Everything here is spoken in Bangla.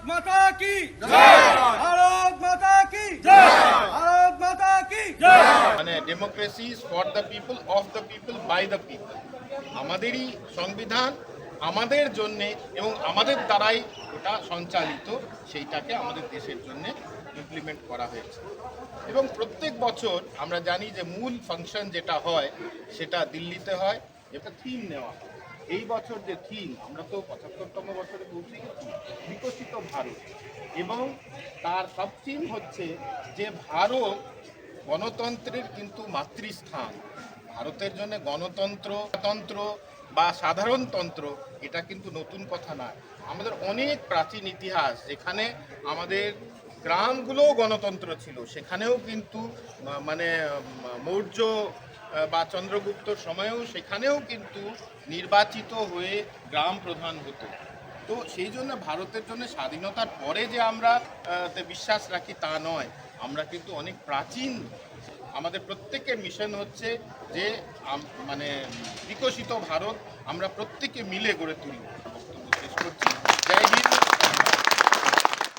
ভারত মাতা কি? ভারত মাতা কি? ভারত মাতা কি? মানে democracy is for the people of the people by the people আমাদেরই সংবিধান, আমাদের জন্যে এবং আমাদের দ্বারাই ওটা সঞ্চালিত, সেইটাকে আমাদের দেশের জন্যে ইমপ্লিমেন্ট করা হয়েছে। এবং প্রত্যেক বছর আমরা জানি যে মূল ফাংশন যেটা হয়, সেটা দিল্লিতে হয়, এটা থিম নেওয়া হয়। এই বছর যে থিম, আমরা তো পঁচাত্তরতম বছরে পৌঁছে গেছি, বিকশিত ভারত। এবং তার সব থিম হচ্ছে যে ভারত গণতন্ত্রের কিন্তু মাতৃস্থান। ভারতের জন্য গণতন্ত্র তন্ত্র বা সাধারণতন্ত্র, এটা কিন্তু নতুন কথা নয়। আমাদের অনেক প্রাচীন ইতিহাস, যেখানে আমাদের গ্রামগুলোও গণতন্ত্র ছিল, সেখানেও কিন্তু মানে মৌর্য বা চন্দ্রগুপ্তর সময়েও সেখানেও কিন্তু নির্বাচিত হয়ে গ্রাম প্রধান হতো। তো সেই জন্য ভারতের জন্য স্বাধীনতার পরে যে আমরা বিশ্বাস রাখি তা নয়। আমরা কিন্তু অনেক প্রাচীন, আমাদের প্রত্যেকের মিশন হচ্ছে যে মানে বিকশিত ভারত আমরা প্রত্যেকে মিলে গড়ে তুলব